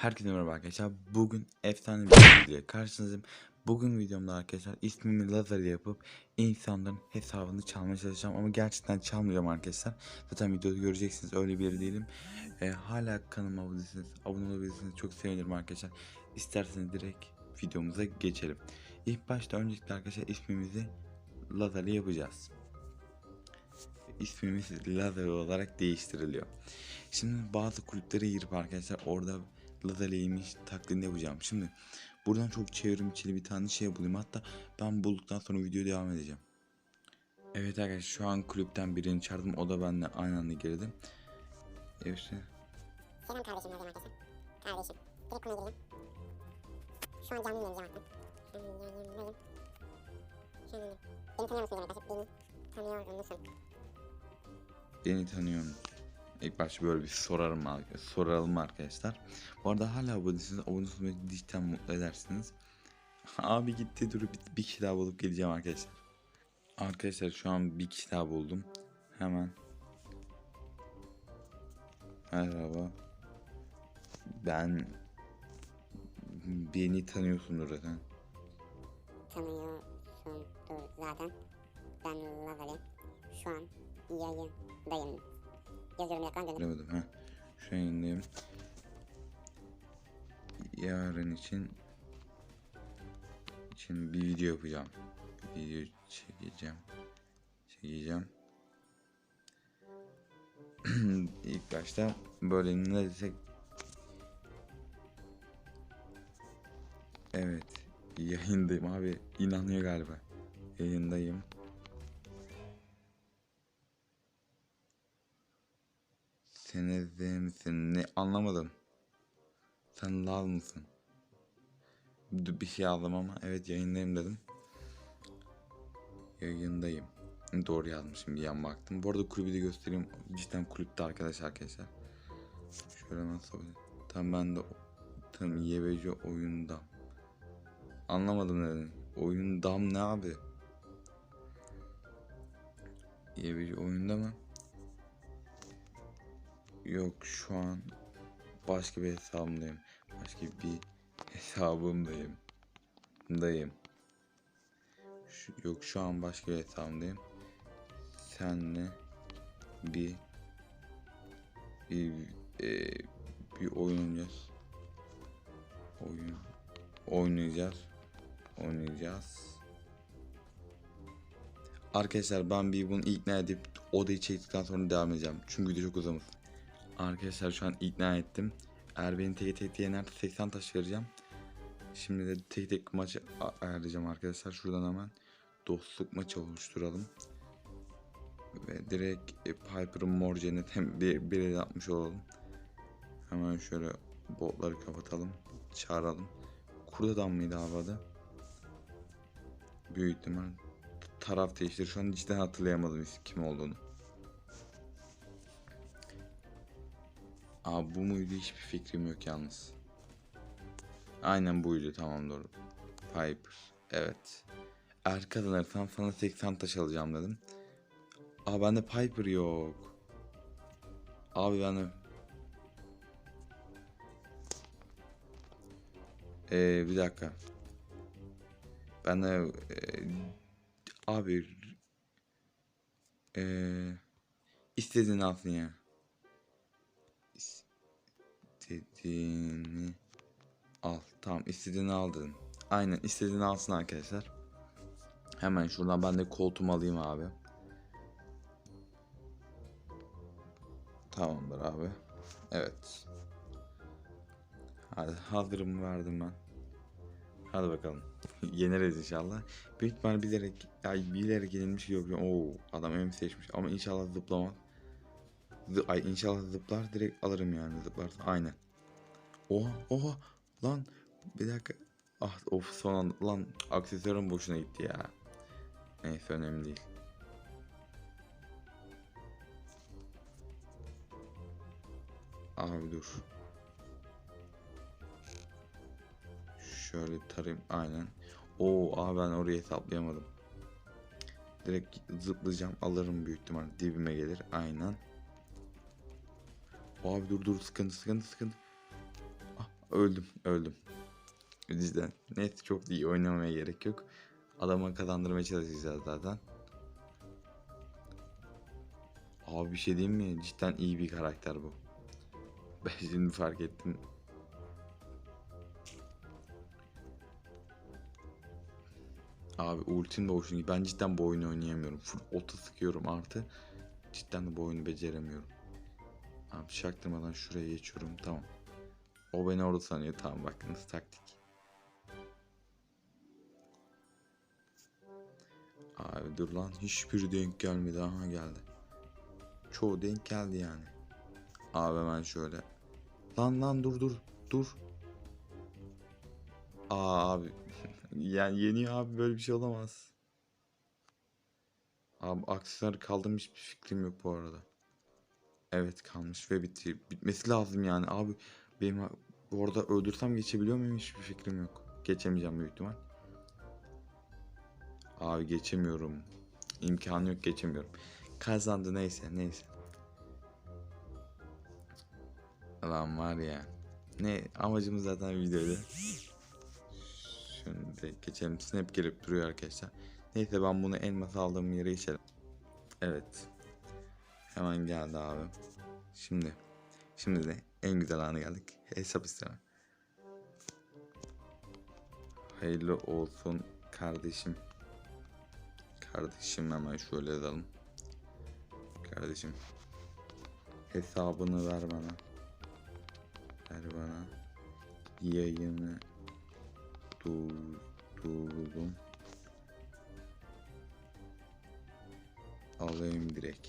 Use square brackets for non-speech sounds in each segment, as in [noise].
Herkese merhaba arkadaşlar. Bugün efsane bir video karşınızdayım. Bugün videomda arkadaşlar ismimi lazer yapıp insanların hesabını çalmaya çalışacağım ama gerçekten çalmayacağım arkadaşlar. Zaten videoda göreceksiniz öyle biri değilim. Ee, hala kanalıma abone değilseniz abone olabilirsiniz. Çok sevinirim arkadaşlar. İsterseniz direkt videomuza geçelim. İlk başta öncelikle arkadaşlar ismimizi lazer yapacağız. İsmimiz lazer olarak değiştiriliyor. Şimdi bazı kulüplere girip arkadaşlar orada Lazale'ymiş taklidini yapacağım. Şimdi buradan çok çevrim içili bir tane şey bulayım. Hatta ben bulduktan sonra video devam edeceğim. Evet arkadaşlar şu an kulüpten birini çağırdım. O da benimle aynı anda girdi. Evet işte. Selam kardeşim yazıyorum arkadaşlar. Kardeşim. Direkt konuya girelim. Şu an canlı yayınlayacağım artık. Canlı yayındayım. Canlı. Beni tanıyor musunuz arkadaşlar? Beni tanıyor musun? Beni tanıyor musun? İlk başta böyle bir sorarım, ar- soralım arkadaşlar. Bu arada hala abonesiniz. Abone olmayı cidden mutlu edersiniz. [laughs] Abi gitti dur bir, bir kişi daha bulup geleceğim arkadaşlar. Arkadaşlar şu an bir kişi daha buldum. Hemen. Merhaba. Ben beni tanıyorsundur zaten. Tanıyorsundur zaten. Ben Lavali. Şu an yayındayım. Yazıyorum yakın gönderin. Bilemedim ha. Şu yayındayım. Yarın için için bir video yapacağım. Video çekeceğim. Çekeceğim. [clears throat] İlk başta böyle ne desek Evet. Yayındayım abi. İnanıyor galiba. Yayındayım. Sen evde misin? Ne anlamadım. Sen lal mısın? Bir şey aldım ama evet yayındayım dedim. Yayındayım. Doğru yazmışım bir yan baktım. Bu arada kulübü de göstereyim. Cidden kulüpte arkadaş arkadaşlar. Şöyle nasıl olabilir? Tam ben de tam YBC oyunda. Anlamadım ne dedin. Oyundam ne abi? YBC oyunda mı? Yok şu an başka bir hesabımdayım. Başka bir hesabımdayım. Dayım. Şu, yok şu an başka bir hesabımdayım. Senle bir bir, e, bir oynayacağız. Oyun oynayacağız. Oynayacağız. Arkadaşlar ben bir bunu ikna edip odayı çektikten sonra devam edeceğim. Çünkü video çok uzamış. Arkadaşlar şu an ikna ettim. Eğer beni tek tek yener 80 taş vereceğim. Şimdi de tek tek maçı ayarlayacağım arkadaşlar. Şuradan hemen dostluk maçı oluşturalım. Ve direkt e, Piper'ın mor cennet hem bir, bir el atmış olalım. Hemen şöyle botları kapatalım. Çağıralım. Kurt adam mıydı adı? Büyük ihtimal taraf değiştir. Şu an cidden hatırlayamadım kim olduğunu. Aa bu muydu hiçbir fikrim yok yalnız. Aynen buydu tamam doğru. Piper. Evet. Kazanırsam sana 80 taş alacağım dedim. Aa bende Piper yok. Abi ben de... Ee, bir dakika. Ben de... ee, abi... Ee, istediğini alsın ya. İstediğini al. Tamam istediğini aldın. Aynen istediğini alsın arkadaşlar. Hemen şuradan ben de koltuğumu alayım abi. Tamamdır abi. Evet. Hadi hazırımı verdim ben. Hadi bakalım. [laughs] Yeneriz inşallah. Büyük ihtimal bilerek ya bilerek yenilmiş yok. Oo adam em seçmiş ama inşallah zıplamaz. Ay inşallah zıplar direkt alırım yani zıplarsa aynen. Oha oha lan bir dakika. Ah of son anda lan aksesuarım boşuna gitti ya. Neyse önemli değil. Abi dur. Şöyle tarayayım aynen. Oo abi ben orayı hesaplayamadım. Direkt zıplayacağım alırım büyük ihtimal dibime gelir aynen. Abi dur dur sıkıntı sıkıntı sıkıntı. Ah, öldüm öldüm. Cidden. Neyse çok iyi oynamaya gerek yok. Adama kazandırmaya çalışacağız zaten. Abi bir şey diyeyim mi? Cidden iyi bir karakter bu. [laughs] Ben şimdi fark ettim. Abi ultim de hoşuna Ben cidden bu oyunu oynayamıyorum. Full oto sıkıyorum artı. Cidden de bu oyunu beceremiyorum. Abi çaktırmadan şuraya geçiyorum. Tamam. O beni orada sanıyor. Tamam bak nasıl taktik. Abi dur lan hiçbir denk gelmedi. Aha geldi. Çoğu denk geldi yani. Abi hemen şöyle. Lan lan dur dur dur. Aa abi. [laughs] yani yeniyor abi böyle bir şey olamaz. Abi aksesuar kaldım hiçbir fikrim yok bu arada. Evet kalmış ve bitti. Bitmesi lazım yani abi. Benim bu arada öldürsem geçebiliyor muyum hiçbir fikrim yok. Geçemeyeceğim büyük ihtimal. Abi geçemiyorum. İmkanı yok geçemiyorum. Kazandı neyse neyse. Lan var ya. Ne amacımız zaten videoda. Şimdi geçelim. Snap gelip duruyor arkadaşlar. Neyse ben bunu elmas aldığım yere geçelim. Evet. Hemen geldi abi. Şimdi. Şimdi de en güzel anı geldik. Hesap isteme. Hayırlı olsun kardeşim. Kardeşim hemen şöyle yazalım. Kardeşim. Hesabını ver bana. Ver bana. Yayını durdurdum. Alayım direkt.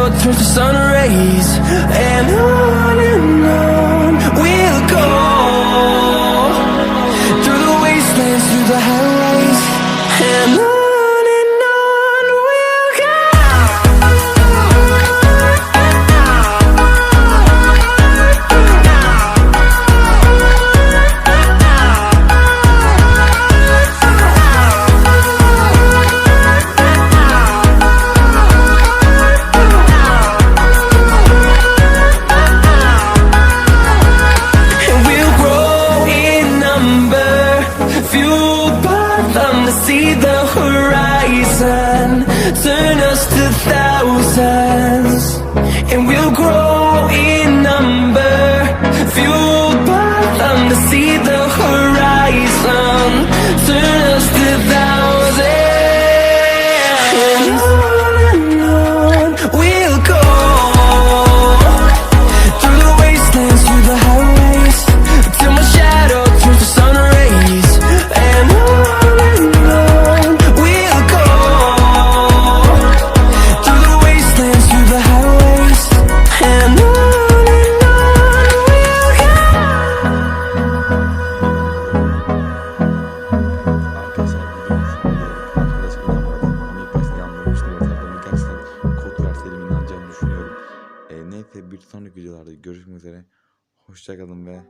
Shadow turns to sun rays. And on and on we'll go through the wastelands, through the highways, them to see the horizon, turn us to thousands. And we'll grow in number, fueled by them to see the horizon, turn us Hoşçakalın ve.